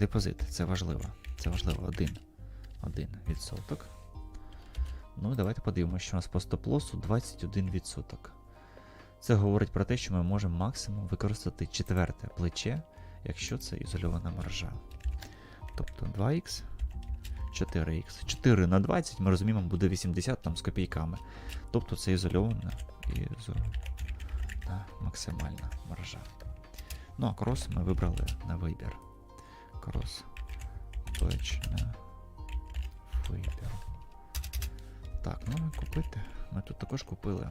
Депозит, це важливо. Це важливо. Один. Один відсоток. Ну і давайте подивимося, що у нас по стоп-лосу 21%. Це говорить про те, що ми можемо максимум використати четверте плече, якщо це ізольована маржа. Тобто 2х, 4х. 4 на 20, ми розуміємо, буде 80 там з копійками. Тобто це ізольована ізольована максимальна маржа. Ну а крос ми вибрали на вибір. Крос плеч вибір. Так, ну і купити. Ми тут також купили.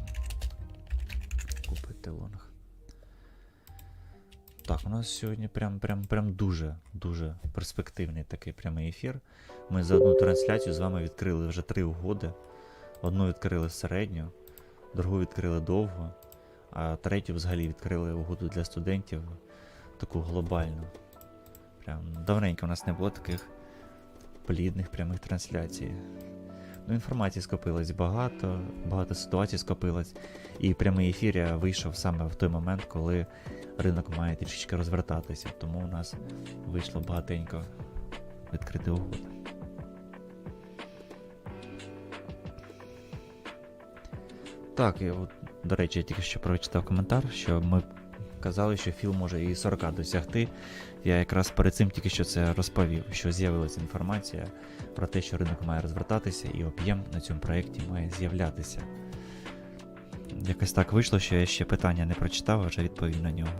Купити лонг. Так, у нас сьогодні прям, прям, прям дуже, дуже перспективний такий прямий ефір. Ми за одну трансляцію з вами відкрили вже три угоди. Одну відкрили середню, другу відкрили довго, а третю взагалі відкрили угоду для студентів таку глобальну. Прям давненько у нас не було таких плідних прямих трансляцій. Ну, інформації скопилось багато, багато ситуацій скопилось. І прямий ефір я вийшов саме в той момент, коли ринок має трішечки розвертатися. Тому у нас вийшло багатенько відкрити угоди. Так, і от, до речі, я тільки що прочитав коментар, що ми казали, що філ може і 40 досягти. Я якраз перед цим тільки що це розповів, що з'явилася інформація про те, що ринок має розвертатися і об'єм на цьому проєкті має з'являтися. Якось так вийшло, що я ще питання не прочитав, а вже відповів на нього.